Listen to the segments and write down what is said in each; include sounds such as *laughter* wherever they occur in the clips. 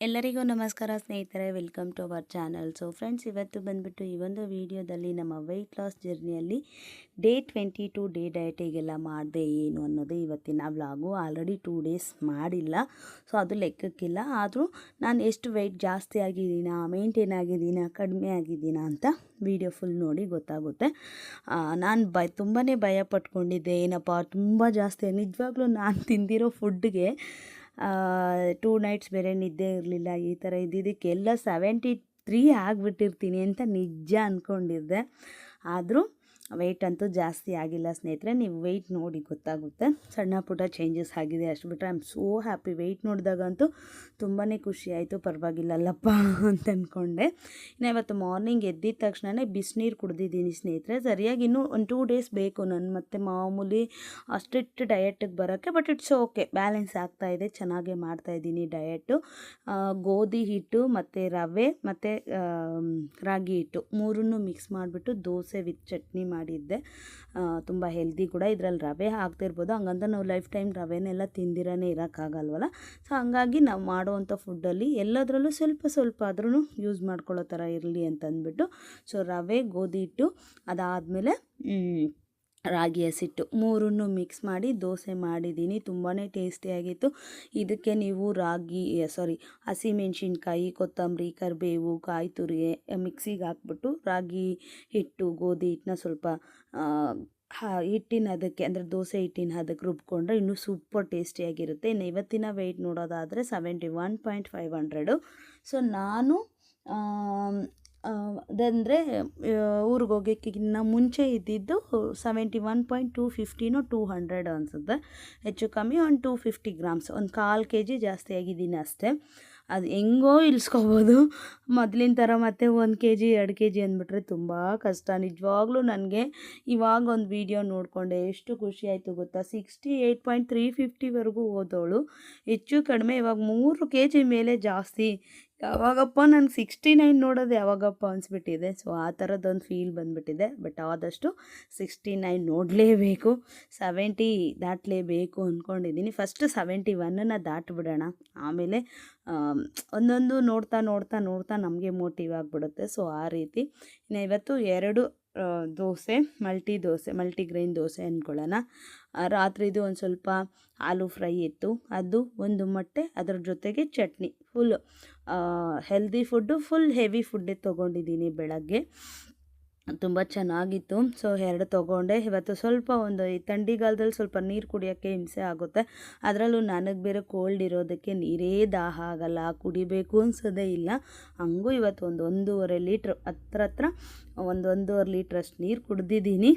ಎಲ್ಲರಿಗೂ ನಮಸ್ಕಾರ ಸ್ನೇಹಿತರೆ welcome to our channel so friends ಇವತ್ತು ಬಂದುಬಿಟ್ಟು ಈ ಒಂದು ವಿಡಿಯೋದಲ್ಲಿ ನಮ್ಮ ವೆಯ್ಟ್ ಲಾಸ್ ಜರ್ನಿಯಲ್ಲಿ ಡೇ ಟ್ವೆಂಟಿ ಟು ಡೇ ಡಯಟಿಗೆಲ್ಲ ಮಾಡಿದೆ ಏನು ಅನ್ನೋದು ಇವತ್ತಿನ ವ್ಲಾಗು ಆಲ್ರೆಡಿ ಟೂ ಡೇಸ್ ಮಾಡಿಲ್ಲ. ಸೊ ಅದು ಲೆಕ್ಕಕ್ಕಿಲ್ಲ. ಆದರೂ ನಾನು ಎಷ್ಟು ವೆಯ್ಟ್ ಜಾಸ್ತಿ ಆಗಿದ್ದೀನಾ ಮೇಂಟೈನ್ ಆಗಿದ್ದೀನಾ, ಕಡಿಮೆ ಆಗಿದ್ದೀನಾ ಅಂತ ವಿಡಿಯೋ ಫುಲ್ ನೋಡಿ ಗೊತ್ತಾಗುತ್ತೆ. ನಾನು ಬ ತುಂಬಾ ಭಯ ಪಟ್ಕೊಂಡಿದ್ದೆ. ಏನಪ್ಪ, ತುಂಬ ಜಾಸ್ತಿ, ನಿಜವಾಗ್ಲೂ ನಾನು ತಿಂದಿರೋ ಫುಡ್ಗೆ ಟೂ ನೈಟ್ಸ್ ಬೇರೆ ನಿದ್ದೆ ಇರಲಿಲ್ಲ, ಈ ಥರ ಇದ್ದಿದ್ದಕ್ಕೆಲ್ಲ ಸೆವೆಂಟಿ ತ್ರೀ ಆಗಿಬಿಟ್ಟಿರ್ತೀನಿ ಅಂತ ನಿಜ ಅಂದ್ಕೊಂಡಿದ್ದೆ ಆದರೂ ವೆಯ್ಟ್ ಅಂತೂ ಜಾಸ್ತಿ ಆಗಿಲ್ಲ ಸ್ನೇಹಿತರೆ, ನೀವು ವೆಯ್ಟ್ ನೋಡಿ ಗೊತ್ತಾಗುತ್ತೆ. ಸಣ್ಣ ಪುಟ್ಟ ಚೇಂಜಸ್ ಆಗಿದೆ ಅಷ್ಟು ಬಿಟ್ಟರೆ I am so happy weight ನೋಡಿದಾಗಂತೂ ತುಂಬಾ ಖುಷಿ ಆಯಿತು ಪರವಾಗಿಲ್ಲಲ್ಲಪ್ಪ *laughs* ಅಂತ ಅಂದ್ಕೊಂಡೆ ಇನ್ನು ಇವತ್ತು ಮಾರ್ನಿಂಗ್ ಎದ್ದಿದ ತಕ್ಷಣವೇ ಬಿಸಿನೀರು ಕುಡ್ದಿದ್ದೀನಿ ಸ್ನೇಹಿತರೆ. ಸರಿಯಾಗಿ ಇನ್ನೂ ಒಂದು ಟೂ ಡೇಸ್ ಬೇಕು ನಾನು, ಮತ್ತು ಮಾಮೂಲಿ ಸ್ಟ್ರಿಕ್ಟ್ ಡಯಟಿಗೆ ಬರೋಕ್ಕೆ ಬಟ್ ಇಟ್ಸ್ ಓಕೆ ಬ್ಯಾಲೆನ್ಸ್ ಆಗ್ತಾಯಿದೆ ಚೆನ್ನಾಗೇ ಮಾಡ್ತಾಯಿದ್ದೀನಿ ಡಯಟು ಗೋಧಿ ಹಿಟ್ಟು, ಮತ್ತು ರವೆ, ಮತ್ತು ರಾಗಿ ಹಿಟ್ಟು ಮೂರನ್ನು ಮಿಕ್ಸ್ ಮಾಡಿಬಿಟ್ಟು ದೋಸೆ ವಿತ್ ಚಟ್ನಿ ಮಾಡಿದ್ದೆ. ತುಂಬ ಹೆಲ್ದಿ ಕೂಡ ಇದರಲ್ಲಿ ರವೆ ಹಾಕ್ತಿರ್ಬೋದು. ಹಂಗಂತ ನಾವು ಲೈಫ್ ಟೈಮ್ ರವೆನೆಲ್ಲ ತಿಂದಿರೇ ಇರೋಕ್ಕಾಗಲ್ವಲ್ಲ? ಸೊ ಹಂಗಾಗಿ ನಾವು ಮಾಡುವಂಥ ಫುಡ್ಡಲ್ಲಿ ಎಲ್ಲದರಲ್ಲೂ ಸ್ವಲ್ಪ ಸ್ವಲ್ಪ ಆದ್ರೂ ಯೂಸ್ ಮಾಡ್ಕೊಳ್ಳೋ ಥರ ಇರಲಿ ಅಂತ ಅಂದ್ಬಿಟ್ಟು ಸೊ ರವೆ, ಗೋಧಿ ಹಿಟ್ಟು ಅದಾದಮೇಲೆ ರಾಗಿ ಹಸಿಟ್ಟು ಮೂರನ್ನು ಮಿಕ್ಸ್ ಮಾಡಿ ದೋಸೆ ಮಾಡಿದ್ದೀನಿ. ತುಂಬಾ ಟೇಸ್ಟಿಯಾಗಿತ್ತು ಇದಕ್ಕೆ ನೀವು ರಾಗಿ ಸಾರಿ ಹಸಿಮೆಣ್ಸಿನ್ಕಾಯಿ ಕೊತ್ತಂಬರಿ, ಕರಿಬೇವು, ಕಾಯಿ ತುರಿ ಮಿಕ್ಸಿಗೆ ಹಾಕ್ಬಿಟ್ಟು ರಾಗಿ ಹಿಟ್ಟು, ಗೋಧಿ ಹಿಟ್ಟನ್ನ ಸ್ವಲ್ಪ ಹಾ, ಹಿಟ್ಟಿನ ಅದಕ್ಕೆ ಅಂದರೆ ದೋಸೆ ಹಿಟ್ಟಿನ ಅದಕ್ಕೆ ರುಬ್ಕೊಂಡ್ರೆ ಇನ್ನೂ ಸೂಪರ್ ಟೇಸ್ಟಿಯಾಗಿರುತ್ತೆ ಇನ್ನು ಇವತ್ತಿನ ವೆಯ್ಟ್ ನೋಡೋದಾದರೆ seventy one point five hundred so ನಾನು ಅದಂದರೆ ಊರಿಗೆ ಹೋಗೋಕ್ಕಿನ್ನ ಮುಂಚೆ ಇದ್ದಿದ್ದು ಸೆವೆಂಟಿ ಒನ್ ಪಾಯಿಂಟ್ ಟೂ ಫಿಫ್ಟಿನೋ ಟೂ ಹಂಡ್ರೆಡ್ ಅನಿಸುತ್ತೆ. ಹೆಚ್ಚು ಕಮ್ಮಿ ಒಂದು ಟೂ ಫಿಫ್ಟಿ ಗ್ರಾಮ್ಸ್ ಒಂದು ಕಾಲು ಕೆ ಜಿ ಜಾಸ್ತಿ ಆಗಿದ್ದೀನಿ ಅಷ್ಟೇ. ಅದು ಹೆಂಗೋ ಇಳಿಸ್ಕೋಬೋದು ಮೊದಲಿನ ಥರ ಮತ್ತೆ ಒಂದು ಕೆ ಜಿ ಎರಡು ಕೆ ಜಿ ಅಂದ್ಬಿಟ್ರೆ ತುಂಬ ಕಷ್ಟ. ನಿಜವಾಗ್ಲೂ ನನಗೆ ಇವಾಗ ಒಂದು ವೀಡಿಯೋ ನೋಡಿಕೊಂಡೆ, ಎಷ್ಟು ಖುಷಿ ಆಯಿತು ಗೊತ್ತಾ? ಸಿಕ್ಸ್ಟಿ ಏಯ್ಟ್ ಪಾಯಿಂಟ್ ತ್ರೀ ಫಿಫ್ಟಿವರೆಗೂ ಓದೋಳು ಹೆಚ್ಚು ಕಡಿಮೆ ಇವಾಗ ಮೂರು ಕೆ ಜಿ ಮೇಲೆ ಜಾಸ್ತಿ ಯಾವಾಗಪ್ಪ ನಾನು ಸಿಕ್ಸ್ಟಿ ನೈನ್ ನೋಡೋದು ಯಾವಾಗಪ್ಪ ಅನಿಸ್ಬಿಟ್ಟಿದೆ. ಸೊ ಆ ಥರದ್ದೊಂದು ಫೀಲ್ ಬಂದುಬಿಟ್ಟಿದೆ. ಬಟ್ ಆದಷ್ಟು ಸಿಕ್ಸ್ಟಿ ನೈನ್ ನೋಡಲೇಬೇಕು. ಸೆವೆಂಟಿ ದಾಟಲೇಬೇಕು ಅಂದ್ಕೊಂಡಿದ್ದೀನಿ ಫಸ್ಟ್ ಸೆವೆಂಟಿ ಒನ್ನನ್ನು ದಾಟ್ಬಿಡೋಣ. ಆಮೇಲೆ ಒಂದೊಂದು ನೋಡ್ತಾ ನೋಡ್ತಾ ನೋಡ್ತಾ ನಮಗೆ ಮೋಟಿವ್ ಆಗಿಬಿಡುತ್ತೆ. ಸೊ ಆ ರೀತಿ. ಇನ್ನು ಇವತ್ತು ಎರಡು dosa, multi dosa multi grain dosa ಅಂದ್ಕೊಳ್ಳೋಣ. ರಾತ್ರಿದು ಒಂದು ಸ್ವಲ್ಪ ಆಲೂ ಫ್ರೈ ಇತ್ತು. ಅದು ಒಂದು ಮೊಟ್ಟೆ, ಅದರ ಜೊತೆಗೆ chutney. Full healthy food full heavy ಫುಡ್ಡೇ ತೊಗೊಂಡಿದ್ದೀನಿ ಬೆಳಗ್ಗೆ. ತುಂಬ ಚೆನ್ನಾಗಿತ್ತು. ಸೊ ಎರಡು ತೊಗೊಂಡೆ. ಇವತ್ತು ಸ್ವಲ್ಪ ಒಂದು ಈ ಥಂಡಿಗಾಲದಲ್ಲಿ ಸ್ವಲ್ಪ ನೀರು ಕುಡಿಯೋಕ್ಕೆ ಹಿಂಸೆ ಆಗುತ್ತೆ. ಅದರಲ್ಲೂ ನನಗೆ ಬೇರೆ ಕೋಲ್ಡ್ ಇರೋದಕ್ಕೆ ನೀರೇ ದಾಹ ಆಗಲ್ಲ. ಕುಡಿಬೇಕು ಅನ್ಸೋದೇ ಇಲ್ಲ. ಹಂಗೂ ಇವತ್ತು ಒಂದು ಒಂದೂವರೆ ಲೀಟ್ರ್ ಹತ್ರ ಹತ್ರ ಒಂದು ಒಂದೂವರೆ ಲೀಟ್ರಷ್ಟು ನೀರು ಕುಡ್ದಿದ್ದೀನಿ.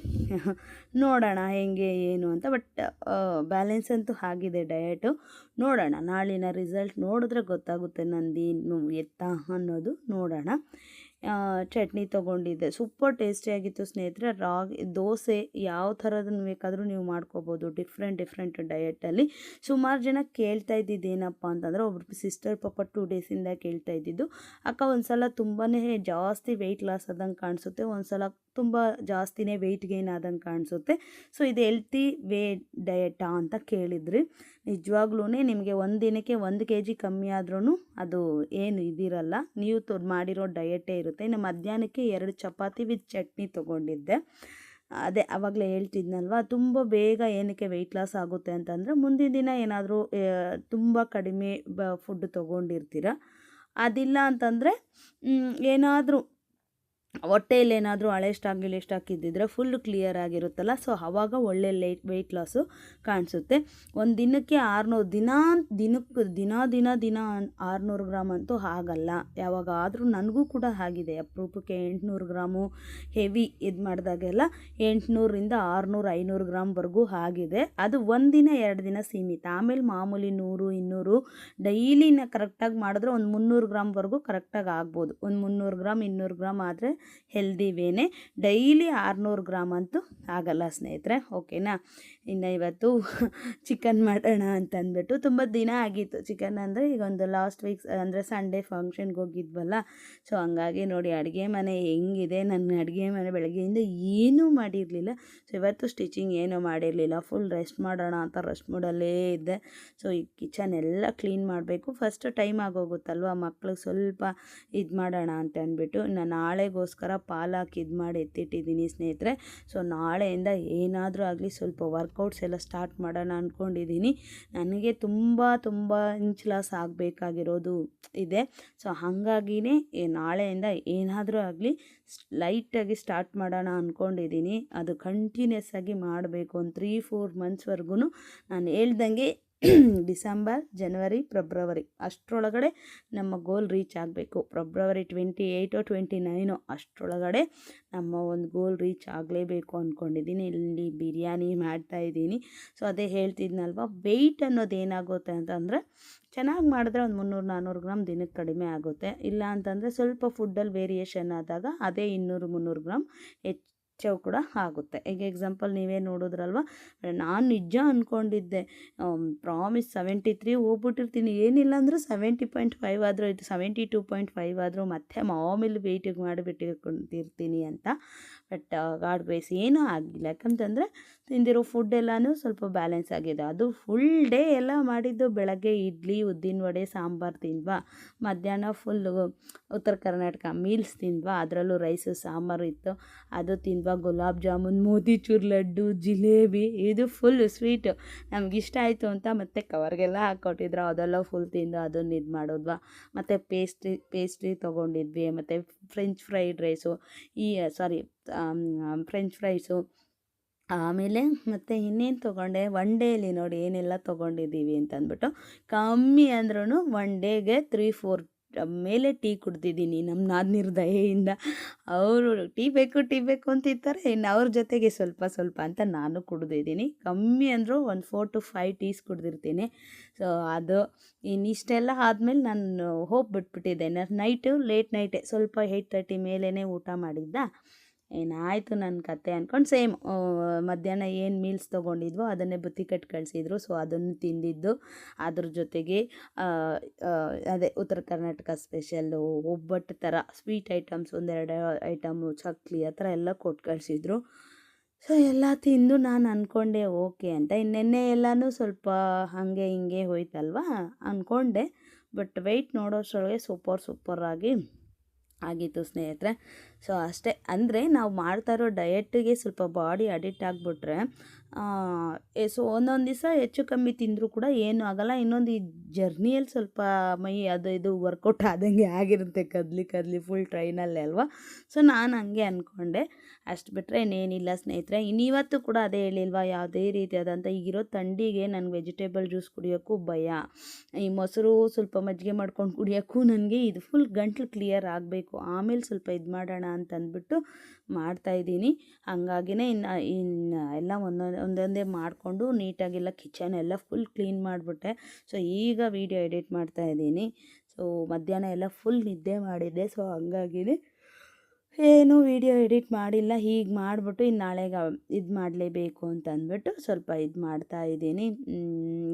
ನೋಡೋಣ ಹೆಂಗೆ, ಏನು ಅಂತ. ಬಟ್ ಬ್ಯಾಲೆನ್ಸ್ ಅಂತೂ ಆಗಿದೆ ಡಯಟು ನೋಡೋಣ. ನಾಳಿನ ರಿಸಲ್ಟ್ ನೋಡಿದ್ರೆ ಗೊತ್ತಾಗುತ್ತೆ ನಂದೇನು ಎತ್ತ ಅನ್ನೋದು ನೋಡೋಣ. ಚಟ್ನಿ ತೊಗೊಂಡಿದ್ದೆ. ಸೂಪರ್ ಟೇಸ್ಟಿಯಾಗಿತ್ತು ಸ್ನೇಹಿತರೆ. ರಾಗಿ, ದೋಸೆ ಯಾವ ಥರದನ್ನು ಬೇಕಾದರೂ ನೀವು ಮಾಡ್ಕೋಬೋದು. ಡಿಫ್ರೆಂಟ್ ಡಿಫ್ರೆಂಟ್ ಡಯಟಲ್ಲಿ ಸುಮಾರು ಜನ ಕೇಳ್ತಾ ಇದ್ದಿದ್ದು ಏನಪ್ಪ ಅಂತಂದರೆ, ಒಬ್ರು ಸಿಸ್ಟರ್ ಪಾಪ ಟೂ ಡೇಸಿಂದ ಕೇಳ್ತಾ ಇದ್ದಿದ್ದು. ಅಕ್ಕ ಒಂದು ಸಲ ತುಂಬಾ ಜಾಸ್ತಿ ವೆಯ್ಟ್ ಲಾಸ್ ಆದಂಗೆ ಕಾಣಿಸುತ್ತೆ. ಒಂದು ಸಲ ತುಂಬ ಜಾಸ್ತಿನೇ ವೆಯ್ಟ್ ಗೇನ್ ಆದಂಗೆ ಕಾಣಿಸುತ್ತೆ. ಸೊ, ಇದು ಹೆಲ್ತಿ ವೇ ಡಯಟಾ ಅಂತ ಕೇಳಿದ್ರಿ. ನಿಜವಾಗ್ಲೂ ನಿಮಗೆ ಒಂದು ದಿನಕ್ಕೆ ಒಂದು ಕೆ ಜಿ ಕಮ್ಮಿ ಆದ್ರೂ ಅದು ಏನು ಇದಿರಲ್ಲ. ನೀವು ಮಾಡಿರೋ ಡಯಟೇ ಇರುತ್ತೆ. ಇನ್ನು ಮಧ್ಯಾಹ್ನಕ್ಕೆ ಎರಡು ಚಪಾತಿ ವಿತ್ ಚಟ್ನಿ ತೊಗೊಂಡಿದ್ದೆ. ಅದೇ ಆವಾಗಲೇ ಹೇಳ್ತಿದ್ನಲ್ವ, ತುಂಬ ಬೇಗ ಏನಕ್ಕೆ ವೆಯ್ಟ್ ಲಾಸ್ ಆಗುತ್ತೆ ಅಂತಂದರೆ ಮುಂದಿನ ದಿನ ಏನಾದರೂ ತುಂಬ ಕಡಿಮೆ ಫುಡ್ ತೊಗೊಂಡಿರ್ತೀರ. ಅದಿಲ್ಲ ಅಂತಂದರೆ ಏನಾದರೂ ಹೊಟ್ಟೆಯಲ್ಲಿ ಏನಾದರೂ ಹಳೆ ಸ್ಟಾಕ್ ಗಿಳೆ ಸ್ಟಾಕ್ ಇದ್ದಿದ್ರೆ ಫುಲ್ ಕ್ಲಿಯರ್ ಆಗಿರುತ್ತಲ್ಲ. ಸೊ ಆವಾಗ ಒಳ್ಳೆ ಲೇಟ್ ವೆಯ್ಟ್ ಲಾಸು ಕಾಣಿಸುತ್ತೆ. ಒಂದು ದಿನಕ್ಕೆ ಆರುನೂರು ದಿನ ದಿನಕ್ಕೆ ದಿನ ದಿನ ದಿನ ಆರುನೂರು ಗ್ರಾಮ್ ಅಂತೂ ಆಗಲ್ಲ. ಯಾವಾಗ ಆದರೂ ನನಗೂ ಕೂಡ ಆಗಿದೆ. ಅಪರೂಪಕ್ಕೆ ಎಂಟುನೂರು ಗ್ರಾಮು ಹೆವಿ ಇದು ಮಾಡಿದಾಗೆಲ್ಲ ಎಂಟುನೂರಿಂದ ಆರುನೂರು, ಐನೂರು ಗ್ರಾಮ್ವರೆಗೂ ಆಗಿದೆ. ಅದು ಒಂದಿನ ಎರಡು ದಿನ ಸೀಮಿತ. ಆಮೇಲೆ ಮಾಮೂಲಿ ನೂರು, ಇನ್ನೂರು ಡೈಲಿನ ಕರೆಕ್ಟಾಗಿ ಮಾಡಿದ್ರೆ ಒಂದು ಮುನ್ನೂರು ಗ್ರಾಮ್ವರೆಗೂ ಕರೆಕ್ಟಾಗಿ ಆಗ್ಬೋದು. ಒಂದು ಮುನ್ನೂರು ಗ್ರಾಮ್ ಇನ್ನೂರು ಗ್ರಾಮ್ ಆದರೆ ಹೆಲ್ದಿ ವೇನೆ. ಡೈಲಿ ಆರುನೂರು ಗ್ರಾಮ್ ಅಂತೂ ಆಗಲ್ಲ ಸ್ನೇಹಿತರೆ, ಓಕೆನಾ? ಇನ್ನು ಇವತ್ತು ಚಿಕನ್ ಮಾಡೋಣ ಅಂತ ಅಂದ್ಬಿಟ್ಟು ತುಂಬ ದಿನ ಆಗಿತ್ತು ಚಿಕನ್ ಅಂದರೆ, ಈಗ ಒಂದು ಲಾಸ್ಟ್ ವೀಕ್ಸ್ ಅಂದರೆ ಸಂಡೇ ಫಂಕ್ಷನ್ಗೆ ಹೋಗಿದ್ವಲ್ಲ, ಸೊ ಹಂಗಾಗಿ ನೋಡಿ ಅಡುಗೆ ಮನೆ ಹೆಂಗಿದೆ ನನ್ನ ಅಡುಗೆ ಮನೆ ಬೆಳಗ್ಗೆಯಿಂದ ಏನೂ ಮಾಡಿರಲಿಲ್ಲ. ಸೊ ಇವತ್ತು ಸ್ಟಿಚಿಂಗ್ ಏನೂ ಮಾಡಿರಲಿಲ್ಲ, ಫುಲ್ ರೆಸ್ಟ್ ಮಾಡೋಣ ಅಂತ ರೆಸ್ಟ್ ಮೂಡಲ್ಲೇ ಇದ್ದೆ. ಸೊ ಈ ಕಿಚನ್ ಎಲ್ಲ ಕ್ಲೀನ್ ಮಾಡಬೇಕು. ಫಸ್ಟ್ ಟೈಮ್ ಆಗೋಗುತ್ತಲ್ವ ಮಕ್ಳಿಗೆ ಸ್ವಲ್ಪ ಇದು ಮಾಡೋಣ ಅಂತ ಅಂದ್ಬಿಟ್ಟು ಇನ್ನು ನಾಳೆಗೋಸ್ಕರ ಪಾಲಾಕಿ ಇದು ಮಾಡಿ ಎತ್ತಿಟ್ಟಿದ್ದೀನಿ ಸ್ನೇಹಿತರೆ. ಸೊ, ನಾಳೆಯಿಂದ ಏನಾದರೂ ಆಗಲಿ ಸ್ವಲ್ಪ ವರ್ಕೌಟ್ಸ್ ಎಲ್ಲ ಸ್ಟಾರ್ಟ್ ಮಾಡೋಣ ಅಂದ್ಕೊಂಡಿದ್ದೀನಿ ನನಗೆ ತುಂಬ ತುಂಬ ಇಂಚ್ ಲಾಸ್ ಆಗಬೇಕಾಗಿರೋದು ಇದೆ. ಸೊ, ಹಾಗಾಗಿನೇ ನಾಳೆಯಿಂದ ಏನಾದರೂ ಆಗಲಿ ಲೈಟಾಗಿ ಸ್ಟಾರ್ಟ್ ಮಾಡೋಣ ಅಂದ್ಕೊಂಡಿದ್ದೀನಿ ಅದು ಕಂಟಿನ್ಯೂಸ್ ಆಗಿ ಮಾಡಬೇಕು. ಒಂದು ತ್ರೀ ಫೋರ್ ಮಂತ್ಸ್ವರೆಗೂ ನಾನು ಹೇಳ್ದಂಗೆ *clears throat* ಡಿಸೆಂಬರ್, ಜನವರಿ, ಫೆಬ್ರವರಿ ಅಷ್ಟರೊಳಗಡೆ ನಮ್ಮ ಗೋಲ್ ರೀಚ್ ಆಗಬೇಕು. February twenty eight twenty nine ಅಷ್ಟರೊಳಗಡೆ ನಮ್ಮ ಒಂದು ಗೋಲ್ ರೀಚ್ ಆಗಲೇಬೇಕು ಅಂದ್ಕೊಂಡಿದ್ದೀನಿ ಇಲ್ಲಿ ಬಿರಿಯಾನಿ ಮಾಡ್ತಾಯಿದ್ದೀನಿ ಸೊ ಅದೇ ಹೇಳ್ತಿದ್ನಲ್ವ ವೆಯ್ಟ್ ಅನ್ನೋದು ಏನಾಗುತ್ತೆ ಅಂತಂದರೆ, ಚೆನ್ನಾಗಿ ಮಾಡಿದ್ರೆ ಒಂದು ಮುನ್ನೂರು ನಾನ್ನೂರು ಗ್ರಾಮ್ ದಿನಕ್ಕೆ ಕಡಿಮೆ ಆಗುತ್ತೆ. ಇಲ್ಲ ಅಂತಂದರೆ ಸ್ವಲ್ಪ ಫುಡ್ಡಲ್ಲಿ ವೇರಿಯೇಷನ್ ಆದಾಗ ಅದೇ ಇನ್ನೂರು, ಮುನ್ನೂರು ಗ್ರಾಮ್ ಹೆಚ್ಚು ಕೂಡ ಆಗುತ್ತೆ. ಈಗ ಎಕ್ಸಾಂಪಲ್ ನೀವೇ ನೋಡಿದ್ರಲ್ವ? ನಾನು ನಿಜ ಅಂದ್ಕೊಂಡಿದ್ದೆ ಪ್ರಾಮಿಸ್ ಸೆವೆಂಟಿ ತ್ರೀ ಹೋಗ್ಬಿಟ್ಟಿರ್ತೀನಿ. ಏನಿಲ್ಲ ಅಂದರೂ ಸೆವೆಂಟಿ ಪಾಯಿಂಟ್ ಫೈವ್ ಆದರೂ ಇದು ಸೆವೆಂಟಿ ಟೂ ಪಾಯಿಂಟ್ ಫೈವ್ ಆದರೂ ಮತ್ತೆ ಮಾಮೂಲಿ ವೆಯ್ಟಿಗೆ ಮಾಡಿಬಿಟ್ಟಿರ್ತೀನಿ ಅಂತ. ಬಟ್ ಗಾಡ್ ಬೇಸ್ ಏನೂ ಆಗಿಲ್ಲ ಯಾಕಂತಂದರೆ, ತಿಂದಿರೋ ಫುಡ್ ಎಲ್ಲನೂ ಸ್ವಲ್ಪ ಬ್ಯಾಲೆನ್ಸ್ ಆಗಿದೆ. ಅದು ಫುಲ್ ಡೇ ಎಲ್ಲ ಮಾಡಿದ್ದು ಬೆಳಗ್ಗೆ ಇಡ್ಲಿ, ಉದ್ದಿನ ವಡೆ, ಸಾಂಬಾರು ತಿಂದ್ವಾ? ಮಧ್ಯಾಹ್ನ ಫುಲ್ಲು ಉತ್ತರ ಕರ್ನಾಟಕ ಮೀಲ್ಸ್ ತಿಂದ್ವಾ? ಅದರಲ್ಲೂ ರೈಸು ಸಾಂಬಾರು ಇತ್ತು. ಅದು ತಿಂದ್ವಾ? ಗುಲಾಬ್ ಜಾಮೂನ್ ಮೋತಿಚೂರ್ ಲಡ್ಡು, ಜಿಲೇಬಿ, ಇದು ಫುಲ್ ಸ್ವೀಟ್ ಇಷ್ಟ ಆಯಿತು ಅಂತ ಮತ್ತೆ ಕವರ್ಗೆಲ್ಲ ಹಾಕ್ಕೊಟ್ಟಿದ್ರು ಅದೆಲ್ಲ ಫುಲ್ ತಿಂದು ಅದನ್ನು ಇದು ಮಾಡೋದ್ವಾ. ಮತ್ತು ಪೇಸ್ಟ್ರಿ ಪೇಸ್ಟ್ರಿ ತೊಗೊಂಡಿದ್ವಿ. ಮತ್ತು ಫ್ರೆಂಚ್ ಫ್ರೈಡ್ ರೈಸು ಈ ಸಾರಿ ಫ್ರೆಂಚ್ ಫ್ರೈಸು ಆಮೇಲೆ ಮತ್ತು ಇನ್ನೇನು ತೊಗೊಂಡೆ? ಒನ್ ಡೇಲಿ ನೋಡಿ ಏನೆಲ್ಲ ತೊಗೊಂಡಿದ್ದೀವಿ ಅಂತಂದ್ಬಿಟ್ಟು. ಕಮ್ಮಿ ಅಂದ್ರೂ ಒನ್ ಡೇಗೆ ತ್ರೀ ಫೋರ್ ಮೇಲೆ ಟೀ ಕುಡ್ದಿದ್ದೀನಿ ನಮ್ಮ ನಾದ್ನಿರ್ ದಯೆಯಿಂದ ಅವರು ಟೀ ಬೇಕು ಟೀ ಬೇಕು ಅಂತಿರ್ತಾರೆ ಇನ್ನು ಅವ್ರ ಜೊತೆಗೆ ಸ್ವಲ್ಪ ಸ್ವಲ್ಪ ಅಂತ ನಾನು ಕುಡ್ದಿದ್ದೀನಿ. ಕಮ್ಮಿ ಅಂದರೂ ಒಂದು ಫೋರ್ ಟು ಫೈವ್ ಟೀಸ್ ಕುಡ್ದಿರ್ತೀನಿ. ಸೊ ಅದು ಇನ್ನಿಷ್ಟೆಲ್ಲ ಆದಮೇಲೆ ನಾನು ಹೋಗಿ ಬಿಟ್ಬಿಟ್ಟಿದ್ದೆ ನೈಟು ಲೇಟ್ ನೈಟೇ ಸ್ವಲ್ಪ ಏಯ್ಟ್ ತರ್ಟಿ ಮೇಲೇ ಊಟ ಮಾಡಿದ್ದ. ಏನಾಯಿತು ನನ್ನ ಕತೆ ಅಂದ್ಕೊಂಡು ಸೇಮ್ ಮಧ್ಯಾಹ್ನ ಏನು ಮೀಲ್ಸ್ ತೊಗೊಂಡಿದ್ವೋ ಅದನ್ನೇ ಬುತ್ತಿ ಕಟ್ಟಿ ಕಳಿಸಿದ್ರು. ಸೊ ಅದನ್ನು ತಿಂದಿದ್ದು. ಅದ್ರ ಜೊತೆಗೆ ಅದೇ ಉತ್ತರ ಕರ್ನಾಟಕ ಸ್ಪೆಷಲ್ಲು ಒಬ್ಬಟ್ಟು ಥರ ಸ್ವೀಟ್ ಐಟಮ್ಸ್ ಒಂದೆರಡು ಐಟಮು ಚಕ್ಲಿ ಆ ಥರ ಎಲ್ಲ ಕೊಟ್ಟು ಕಳಿಸಿದ್ರು. ಸೊ ಎಲ್ಲ ತಿಂದು ನಾನು ಅಂದ್ಕೊಂಡೆ ಓಕೆ ಅಂತ. ಇನ್ನೆನ್ನೆ ಎಲ್ಲನೂ ಸ್ವಲ್ಪ ಹಾಗೆ ಹಿಂಗೆ ಹೋಯ್ತಲ್ವಾ? ಅಂದ್ಕೊಂಡೆ ಬಟ್ ವೆಯ್ಟ್ ನೋಡೋಷ್ಟರೊಳಗೆ ಸೂಪರ್ ಸೂಪರಾಗಿ ಆಗಿತ್ತು ಸ್ನೇಹಿತರೆ. ಸೊ ಅಷ್ಟೇ, ಅಂದರೆ ನಾವು ಮಾಡ್ತಾ ಇರೋ ಡಯೆಟ್ಟಿಗೆ ಸ್ವಲ್ಪ ಬಾಡಿ ಅಡಿಕ್ಟ್ ಆಗಿಬಿಟ್ರೆ ಸೊ ಒಂದೊಂದು ದಿವಸ ಹೆಚ್ಚು ಕಮ್ಮಿ ತಿಂದರೂ ಕೂಡ ಏನೂ ಆಗೋಲ್ಲ. ಇನ್ನೊಂದು ಈ ಜರ್ನಿಯಲ್ಲಿ ಸ್ವಲ್ಪ ಮೈ ಅದು ಇದು ವರ್ಕೌಟ್ ಆದಂಗೆ ಆಗಿರುತ್ತೆ ಕದಲಿ ಕದಲಿ ಫುಲ್ ಟ್ರೈನಲ್ಲೇ ಅಲ್ವಾ? ಸೊ ನಾನು ಹಂಗೆ ಅಂದ್ಕೊಂಡೆ ಅಷ್ಟು ಬಿಟ್ಟರೆ ಇನ್ನೇನಿಲ್ಲ ಸ್ನೇಹಿತರೆ. ಇನ್ನಿವತ್ತು ಕೂಡ ಅದೇ ಹೇಳಿಲ್ವಾ, ಯಾವುದೇ ರೀತಿಯಾದಂಥ ಈಗಿರೋ ಥಂಡಿಗೆ ನನಗೆ ವೆಜಿಟೇಬಲ್ ಜ್ಯೂಸ್ ಕುಡಿಯೋಕ್ಕೂ ಭಯ. ಈ ಮೊಸರು ಸ್ವಲ್ಪ ಮಜ್ಜಿಗೆ ಮಾಡ್ಕೊಂಡು ಕುಡಿಯೋಕ್ಕೂ ನನಗೆ ಇದು ಫುಲ್ ಗಂಟ್ಲು ಕ್ಲಿಯರ್ ಆಗಬೇಕು. ಆಮೇಲೆ ಸ್ವಲ್ಪ ಇದು ಮಾಡೋಣ ಅಂತ ಅಂದ್ಬಿಟ್ಟು ಮಾಡ್ತಾಯಿದ್ದೀನಿ ಹಾಗಾಗಿನೇ ಇನ್ನು ಇನ್ನು ಎಲ್ಲ ಒಂದೊಂದು ಒಂದೊಂದೇ ಮಾಡಿಕೊಂಡು ನೀಟಾಗೆಲ್ಲ ಕಿಚನ್ ಎಲ್ಲ ಫುಲ್ ಕ್ಲೀನ್ ಮಾಡಿಬಿಟ್ಟೆ. ಸೊ, ಈಗ ವೀಡಿಯೋ ಎಡಿಟ್ ಮಾಡ್ತಾಯಿದ್ದೀನಿ ಸೊ, ಮಧ್ಯಾಹ್ನ ಎಲ್ಲ ಫುಲ್ ನಿದ್ದೆ ಮಾಡಿದ್ದೆ. ಸೊ, ಹಂಗಾಗಿನೇ ಏನು ವೀಡಿಯೋ ಎಡಿಟ್ ಮಾಡಿಲ್ಲ, ಹೀಗೆ ಮಾಡಿಬಿಟ್ಟು ಇನ್ನು ನಾಳೆಗೆ ಇದು ಮಾಡಲೇಬೇಕು ಅಂತ ಅಂದ್ಬಿಟ್ಟು ಸ್ವಲ್ಪ ಇದು ಮಾಡ್ತಾ ಇದ್ದೀನಿ.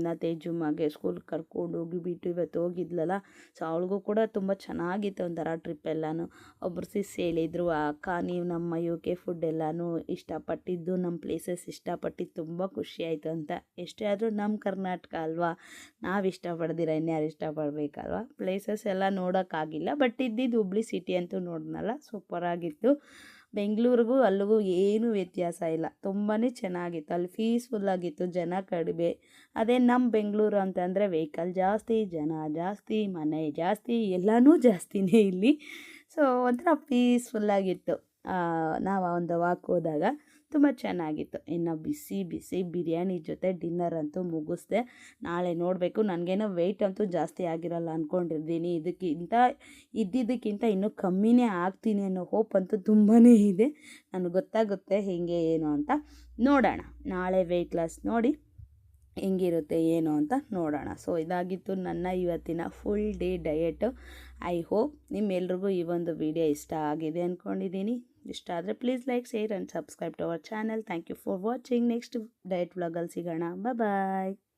ನಾ ತೇಜುಮ್ಮಗೆ ಸ್ಕೂಲ್ ಕರ್ಕೊಂಡು ಹೋಗಿ ಬಿಟ್ಟು ಇವತ್ತು ಹೋಗಿದ್ಲಲ್ಲ ಸೊ ಅವಳಿಗೂ ಕೂಡ ತುಂಬ ಚೆನ್ನಾಗಿತ್ತು ಒಂಥರ ಟ್ರಿಪ್ ಎಲ್ಲಾನು. ಒಬ್ಬರು ಸಿಸ್ ಹೇಳಿದರು, ಅಕ್ಕ, ನೀವು ನಮ್ಮ ಯು ಕೆ ಫುಡ್ ಎಲ್ಲಾನು ಇಷ್ಟಪಟ್ಟಿದ್ದು ನಮ್ಮ ಪ್ಲೇಸಸ್ ಇಷ್ಟಪಟ್ಟಿದ್ದು ತುಂಬ ಖುಷಿ ಆಯಿತು ಅಂತ. ಎಷ್ಟೇ ಆದರೂ ನಮ್ಮ ಕರ್ನಾಟಕ ಅಲ್ವಾ? ನಾವು ಇಷ್ಟಪಡ್ದಿರ, ಇನ್ಯಾರು ಇಷ್ಟಪಡಬೇಕಲ್ವಾ? ಪ್ಲೇಸಸ್ ಎಲ್ಲ ನೋಡೋಕ್ಕಾಗಿಲ್ಲ ಬಟ್ ಇದ್ದಿದ್ದು ಹುಬ್ಳಿ ಸಿಟಿ ಅಂತೂ ನೋಡಿದ್ನಲ್ಲ ಸೂಪರ್ ಆಗಿತ್ತು ಬೆಂಗಳೂರಿಗೂ ಅಲ್ಲಿಗೂ ಏನೂ ವ್ಯತ್ಯಾಸ ಇಲ್ಲ. ತುಂಬಾ ಚೆನ್ನಾಗಿತ್ತು. ಅಲ್ಲಿ ಪೀಸ್ಫುಲ್ಲಾಗಿತ್ತು ಜನ ಕಡಿಮೆ. ಅದೇ ನಮ್ಮ ಬೆಂಗಳೂರು ಅಂತಂದರೆ ವೆಹಿಕಲ್ ಜಾಸ್ತಿ, ಜನ ಜಾಸ್ತಿ, ಮನೆ ಜಾಸ್ತಿ, ಎಲ್ಲನೂ ಜಾಸ್ತಿನೇ ಇಲ್ಲಿ. ಸೊ ಒಂಥರ ಪೀಸ್ಫುಲ್ಲಾಗಿತ್ತು ನಾವು ಒಂದು ವಾಕ್ ಹೋದಾಗ ತುಂಬ ಚೆನ್ನಾಗಿತ್ತು. ಇನ್ನು ಬಿಸಿ ಬಿಸಿ ಬಿರಿಯಾನಿ ಜೊತೆ ಡಿನ್ನರ್ ಅಂತೂ ಮುಗಿಸ್ದೆ. ನಾಳೆ ನೋಡಬೇಕು. ನನಗೇನೋ ವೆಯ್ಟ್ ಅಂತೂ ಜಾಸ್ತಿ ಆಗಿರಲ್ಲ ಅಂದ್ಕೊಂಡಿದ್ದೀನಿ ಇದಕ್ಕಿಂತ, ಇದ್ದಿದ್ದಕ್ಕಿಂತ ಇನ್ನೂ ಕಮ್ಮಿನೇ ಆಗ್ತೀನಿ ಅನ್ನೋ ಹೋಪ್ ಅಂತೂ ತುಂಬಾ ಇದೆ. ನನಗೆ ಗೊತ್ತಾಗುತ್ತೆ ಹೇಗೆ, ಏನು ಅಂತ. ನೋಡೋಣ. ನಾಳೆ ವೆಯ್ಟ್ ಲಾಸ್ ನೋಡಿ ಹೆಂಗಿರುತ್ತೆ, ಏನು ಅಂತ ನೋಡೋಣ. ಸೊ ಇದಾಗಿತ್ತು ನನ್ನ ಇವತ್ತಿನ full day diet I hope ನಿಮ್ಮೆಲ್ರಿಗೂ ಈ ಒಂದು ವಿಡಿಯೋ ಇಷ್ಟ ಆಗಿದೆ ಅಂದ್ಕೊಂಡಿದ್ದೀನಿ ಇಷ್ಟ ಆದರೆ please like share and subscribe to our channel thank you for watching next diet ವ್ಲಾಗಲ್ಲಿ ಸಿಗೋಣ. ಬಾಯ್